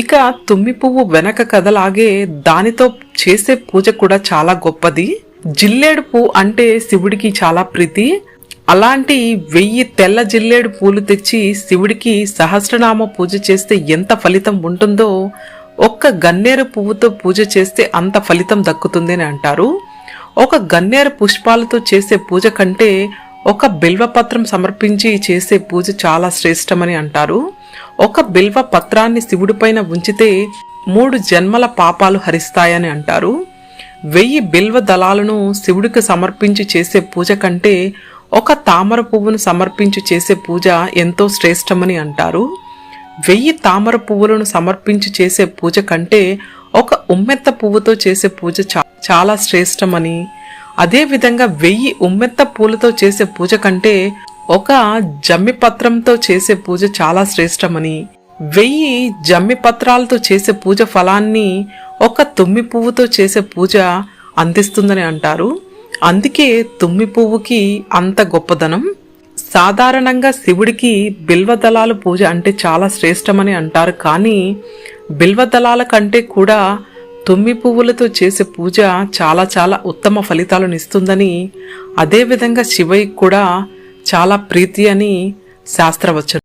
ఇక తుమ్మి పువ్వు వెనక కథలాగే దానితో చేసే పూజ కూడా చాలా గొప్పది. జిల్లేడు పువ్వు అంటే శివుడికి చాలా ప్రీతి. అలాంటి వెయ్యి తెల్ల జిల్లేడు పూలు తెచ్చి శివుడికి సహస్రనామ పూజ చేస్తే ఎంత ఫలితం ఉంటుందో ఒక్క గన్నేరు పువ్వుతో పూజ చేస్తే అంత ఫలితం దక్కుతుందని అంటారు. ఒక గన్నేరు పుష్పాలతో చేసే పూజ కంటే ఒక బిల్వపత్రం సమర్పించి చేసే పూజ చాలా శ్రేష్టమని అంటారు. ఒక బిల్వ పత్రాన్ని శివుడిపైన ఉంచితే మూడు జన్మల పాపాలు హరిస్తాయని అంటారు. వెయ్యి బిల్వ దళాలను శివుడికి సమర్పించి చేసే పూజ కంటే ఒక తామర పువ్వును సమర్పించి చేసే పూజ ఎంతో శ్రేష్టమని అంటారు. వెయ్యి తామర పువ్వులను సమర్పించి చేసే పూజ కంటే ఒక ఉమ్మెత్త పువ్వుతో చేసే పూజ చాలా శ్రేష్టమని అదేవిధంగా వెయ్యి ఉమ్మెత్త పూలతో చేసే పూజ కంటే ఒక జమ్మి పత్రంతో చేసే పూజ చాలా శ్రేష్టమని. వెయ్యి జమ్మి పత్రాలతో చేసే పూజ ఫలాన్ని ఒక తుమ్మి పువ్వుతో చేసే పూజ అందిస్తుందని అంటారు. అందుకే తుమ్మి పువ్వుకి అంత గొప్పదనం. సాధారణంగా శివుడికి బిల్వదళాలు పూజ అంటే చాలా శ్రేష్టమని అంటారు కానీ బిల్వదళాల కంటే కూడా తుమ్మి పువ్వులతో చేసే పూజ చాలా చాలా ఉత్తమ ఫలితాలను ఇస్తుందని అదేవిధంగా శివయ్యకి కూడా చాలా ప్రీతి అని శాస్త్రవచనం.